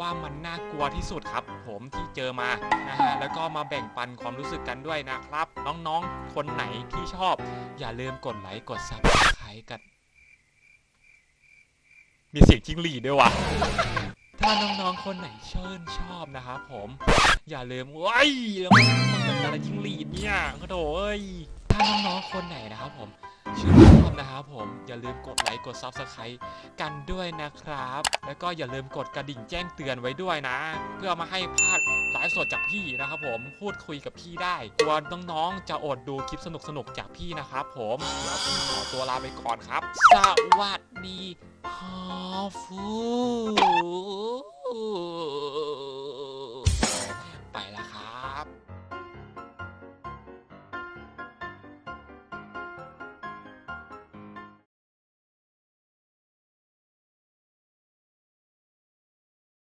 ว่ามันน่ากลัวที่สุดครับ ผมที่เจอมานะฮะแล้วก็มาแบ่งปันความรู้สึกกันด้วยนะครับ น้องๆ คนไหนที่ชอบ อย่าลืมกดไลค์กดซับสไครต์กัน มีเสียงจิ้งหรีดด้วยวะถ้าน้องๆ คนไหนเชิญชอบนะครับผม อย่าลืมว้ายแล้วมันมันเป็นอะไรจิ้งหรีดเนี่ยกระโดดเอ้ยถ้าน้องๆ คนไหนนะครับผม ชื่นชอบนะครับผมอย่าลืมกดไลค์กด Subscribe กันด้วยนะครับ แล้วก็อย่าลืมกดกระดิ่งแจ้งเตือนไว้ด้วยนะ เพื่อมาให้พลาดไลฟ์สดจากพี่นะครับผมพูดคุยกับพี่ได้กลัวน้องๆจะอดดูคลิปสนุกๆจากพี่นะครับผมเดี๋ยวผมขอตัวลาไปก่อนครับ สวัสดีฮอฟู